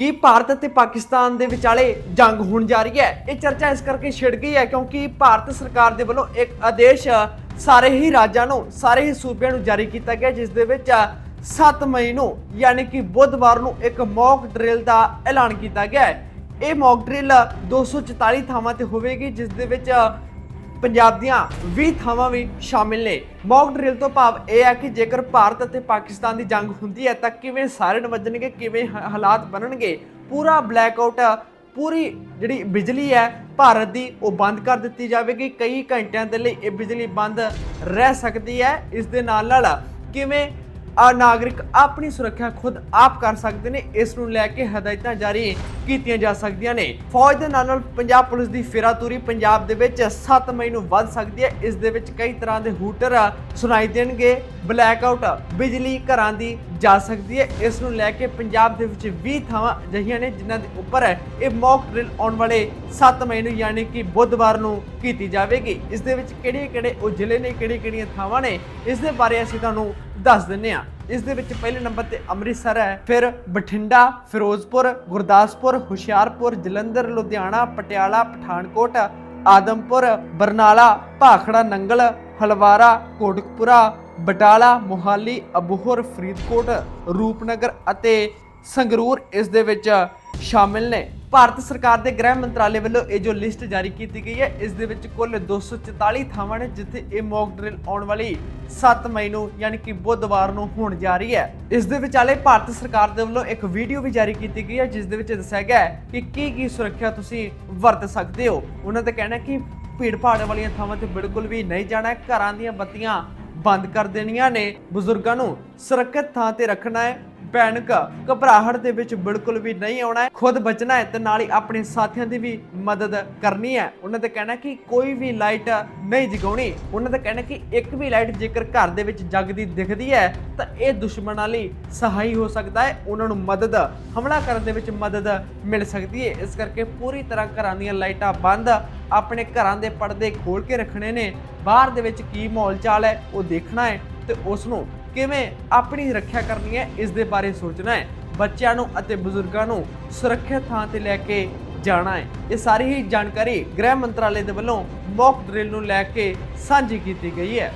ਕਿ ਭਾਰਤ ਅਤੇ ਪਾਕਿਸਤਾਨ ਦੇ ਵਿਚਾਲੇ ਜੰਗ ਹੋਣ ਜਾ ਰਹੀ ਹੈ। ਇਹ ਚਰਚਾ ਇਸ ਕਰਕੇ ਛਿੜ ਗਈ ਹੈ ਕਿਉਂਕਿ ਭਾਰਤ ਸਰਕਾਰ ਦੇ ਵੱਲੋਂ ਇੱਕ ਆਦੇਸ਼ ਸਾਰੇ ਹੀ ਰਾਜਾਂ ਨੂੰ, ਸਾਰੇ ਹੀ ਸੂਬਿਆਂ ਨੂੰ ਜਾਰੀ ਕੀਤਾ ਗਿਆ, ਜਿਸ ਦੇ ਵਿੱਚ 7 ਮਈ ਨੂੰ ਯਾਨੀ ਕਿ ਬੁੱਧਵਾਰ ਨੂੰ ਇੱਕ ਮੌਕ ਡਰਿਲ ਦਾ ਐਲਾਨ ਕੀਤਾ ਗਿਆ ਹੈ। ਇਹ ਮੌਕ ਡਰਿਲ 244 ਥਾਵਾਂ ਤੇ ਹੋਵੇਗੀ, ਜਿਸ ਦੇ ਵਿੱਚ ਪੰਜਾਬ ਦੀਆਂ 20 ਥਾਵਾਂ ਵੀ ਸ਼ਾਮਿਲ ਨੇ। ਮੌਕ ਡਰਿਲ ਤੋਂ ਭਾਵ ਇਹ ਹੈ ਕਿ ਜੇਕਰ ਭਾਰਤ ਅਤੇ ਪਾਕਿਸਤਾਨ ਦੀ ਜੰਗ ਹੁੰਦੀ ਹੈ, ਤਾਂ ਕਿਵੇਂ ਸਾਇਰਨ ਵੱਜਣਗੇ ਕਿਵੇਂ ਹ- ਹਾਲਾਤ ਬਣਨਗੇ, ਪੂਰਾ ਬਲੈਕ ਆਊਟ ਪੂਰੀ ਜਿਹੜੀ ਬਿਜਲੀ ਹੈ, ਭਾਰਤ ਦੀ ਉਹ ਬੰਦ ਕਰ ਦਿੱਤੀ ਜਾਵੇਗੀ। ਕਈ ਘੰਟਿਆਂ ਦੇ ਲਈ ਇਹ ਬਿਜਲੀ ਬੰਦ ਰਹਿ ਸਕਦੀ ਹੈ। ਇਸ ਦੇ ਨਾਲ ਨਾਲ ਕਿਵੇਂ ਆ ਨਾਗਰਿਕ ਆਪਣੀ ਸੁਰੱਖਿਆ ਖੁਦ ਆਪ ਕਰ ਸਕਦੇ ਨੇ, ਇਸ ਨੂੰ ਲੈ ਕੇ ਹਦਾਇਤਾਂ ਜਾਰੀ ਕੀਤੀਆਂ ਜਾ ਸਕਦੀਆਂ ਨੇ। ਫੌਜ ਦੇ ਨਾਲ ਨਾਲ ਪੰਜਾਬ ਪੁਲਿਸ ਦੀ ਫਿਰਾਤੂਰੀ ਪੰਜਾਬ ਦੇ ਵਿੱਚ 7 ਮਈ ਨੂੰ ਵੱਧ ਸਕਦੀ ਹੈ। ਇਸ ਦੇ ਵਿੱਚ ਕਈ ਤਰ੍ਹਾਂ ਦੇ ਹੂਟਰ ਸੁਣਾਈ ਦੇਣਗੇ। ਬਲੈਕ ਆਊਟ ਬਿਜਲੀ ਘਰਾਂ ਦੀ ਜਾ ਸਕਦੀ ਹੈ। ਇਸ ਨੂੰ ਲੈ ਕੇ ਪੰਜਾਬ ਦੇ ਵਿੱਚ 20 ਥਾਵਾਂ ਅਜਿਹੀਆਂ ਨੇ ਜਿਨ੍ਹਾਂ ਦੇ ਉੱਪਰ ਇਹ ਮੌਕ ਡਰਿਲ ਆਉਣ ਵਾਲੇ 7 ਮਈ ਨੂੰ ਯਾਨੀ ਕਿ ਬੁੱਧਵਾਰ ਨੂੰ ਕੀਤੀ ਜਾਵੇਗੀ। ਇਸ ਦੇ ਵਿੱਚ ਕਿਹੜੇ ਕਿਹੜੇ ਉਹ ਜ਼ਿਲ੍ਹੇ ਨੇ ਕਿਹੜੀ ਕਿਹੜੀਆਂ ਥਾਵਾਂ ਨੇ, ਇਸ ਦੇ ਬਾਰੇ ਅਸੀਂ ਤੁਹਾਨੂੰ ਦੱਸ ਦਿੰਨੇ ਆ ਇਸ ਦੇ ਵਿੱਚ ਪਹਿਲੇ ਨੰਬਰ ਤੇ ਅੰਮ੍ਰਿਤਸਰ ਹੈ, ਫਿਰ ਬਠਿੰਡਾ, ਫਿਰੋਜ਼ਪੁਰ, ਗੁਰਦਾਸਪੁਰ, ਹੁਸ਼ਿਆਰਪੁਰ, ਜਲੰਧਰ, ਲੁਧਿਆਣਾ, ਪਟਿਆਲਾ, ਪਠਾਨਕੋਟ, ਆਦਮਪੁਰ, ਬਰਨਾਲਾ, ਭਾਖੜਾ, ਨੰਗਲ, ਹਲਵਾਰਾ, ਕੋਟਕਪੁਰਾ, ਬਟਾਲਾ, ਮੋਹਾਲੀ, ਅਬੋਹਰ, ਫਰੀਦਕੋਟ, ਰੂਪਨਗਰ ਅਤੇ ਸੰਗਰੂਰ ਇਸ ਦੇ ਵਿੱਚ ਸ਼ਾਮਿਲ ਨੇ। ਭਾਰਤ ਸਰਕਾਰ ਦੇ ਗ੍ਰਹਿ ਮੰਤਰਾਲੇ ਵੱਲੋਂ ਇਹ ਜੋ ਲਿਸਟ ਜਾਰੀ ਕੀਤੀ ਗਈ ਹੈ, ਇਸ ਦੇ ਵਿੱਚ ਕੁੱਲ 244 ਥਾਵਾਂ ਨੇ, ਜਿੱਥੇ ਇਹ ਮੌਕ ਡਰਿਲ ਆਉਣ ਵਾਲੀ 7 ਮਈ ਨੂੰ ਯਾਨੀ ਕਿ ਬੁੱਧਵਾਰ ਨੂੰ ਹੋਣ ਜਾ ਰਹੀ ਹੈ। ਇਸ ਦੇ ਵਿਚਾਲੇ ਭਾਰਤ ਸਰਕਾਰ ਦੇ ਵੱਲੋਂ ਇੱਕ ਵੀਡੀਓ ਵੀ ਜਾਰੀ ਕੀਤੀ ਗਈ ਹੈ, ਜਿਸ ਦੇ ਵਿੱਚ ਦੱਸਿਆ ਗਿਆ ਹੈ ਕਿ ਕੀ ਕੀ ਸੁਰੱਖਿਆ ਤੁਸੀਂ ਵਰਤ ਸਕਦੇ ਹੋ। ਉਹਨਾਂ ਦਾ ਕਹਿਣਾ ਹੈ ਕਿ ਭੀੜ ਭਾੜ ਵਾਲੀਆਂ ਥਾਵਾਂ ਤੇ ਬਿਲਕੁਲ ਵੀ ਨਹੀਂ ਜਾਣਾ ਹੈ। ਘਰਾਂ ਦੀਆਂ ਬੱਤੀਆਂ ਬੰਦ ਕਰ ਦੇਣੀਆਂ ਨੇ। ਬਜ਼ੁਰਗਾਂ ਨੂੰ ਸੁਰੱਖਿਅਤ ਥਾਂ ਤੇ ਰੱਖਣਾ ਹੈ। ਭੈਣਕ ਘਬਰਾਹਟ ਦੇ ਵਿੱਚ ਬਿਲਕੁਲ ਵੀ ਨਹੀਂ ਆਉਣਾ ਹੈ। ਖੁਦ ਬਚਣਾ ਹੈ ਤੇ ਨਾਲ ਹੀ ਆਪਣੇ ਸਾਥੀਆਂ ਦੀ ਵੀ ਮਦਦ ਕਰਨੀ ਹੈ। ਉਹਨਾਂ ਦਾ ਕਹਿਣਾ ਕਿ ਕੋਈ ਵੀ ਲਾਈਟ ਨਹੀਂ ਜਗਾਉਣੀ। ਉਹਨਾਂ ਦਾ ਕਹਿਣਾ ਕਿ ਇੱਕ ਵੀ ਲਾਈਟ ਜੇਕਰ ਘਰ ਦੇ ਵਿੱਚ ਜਗਦੀ ਦਿਖਦੀ ਹੈ, ਤਾਂ ਇਹ ਦੁਸ਼ਮਣਾਂ ਲਈ ਸਹਾਈ ਹੋ ਸਕਦਾ ਹੈ। ਉਹਨਾਂ ਨੂੰ ਮਦਦ, ਹਮਲਾ ਕਰਨ ਦੇ ਵਿੱਚ ਮਦਦ ਮਿਲ ਸਕਦੀ ਹੈ। ਇਸ ਕਰਕੇ ਪੂਰੀ ਤਰ੍ਹਾਂ ਘਰਾਂ ਦੀਆਂ ਲਾਈਟਾਂ ਬੰਦ, ਆਪਣੇ ਘਰਾਂ ਦੇ ਪਰਦੇ ਖੋਲ ਕੇ ਰੱਖਣੇ ਨੇ। ਬਾਹਰ ਦੇ ਵਿੱਚ ਕੀ ਮਾਹੌਲ ਚਾਲ ਹੈ, ਉਹ ਦੇਖਣਾ ਹੈ ਤੇ ਉਸ ਨੂੰ ਕਿਵੇਂ ਆਪਣੀ ਰੱਖਿਆ ਕਰਨੀ ਹੈ, ਇਸ ਦੇ ਬਾਰੇ ਸੋਚਣਾ ਹੈ। ਬੱਚਿਆਂ ਨੂੰ ਅਤੇ ਬਜ਼ੁਰਗਾਂ ਨੂੰ ਸੁਰੱਖਿਅਤ ਥਾਂ ਤੇ ਲੈ ਕੇ ਜਾਣਾ ਹੈ। ਇਹ ਸਾਰੀ ਹੀ ਜਾਣਕਾਰੀ ਗ੍ਰਹਿ ਮੰਤਰਾਲੇ ਦੇ ਵੱਲੋਂ ਮੌਕ ਡਰਿਲ ਨੂੰ ਲੈ ਕੇ ਸਾਂਝੀ ਕੀਤੀ ਗਈ ਹੈ।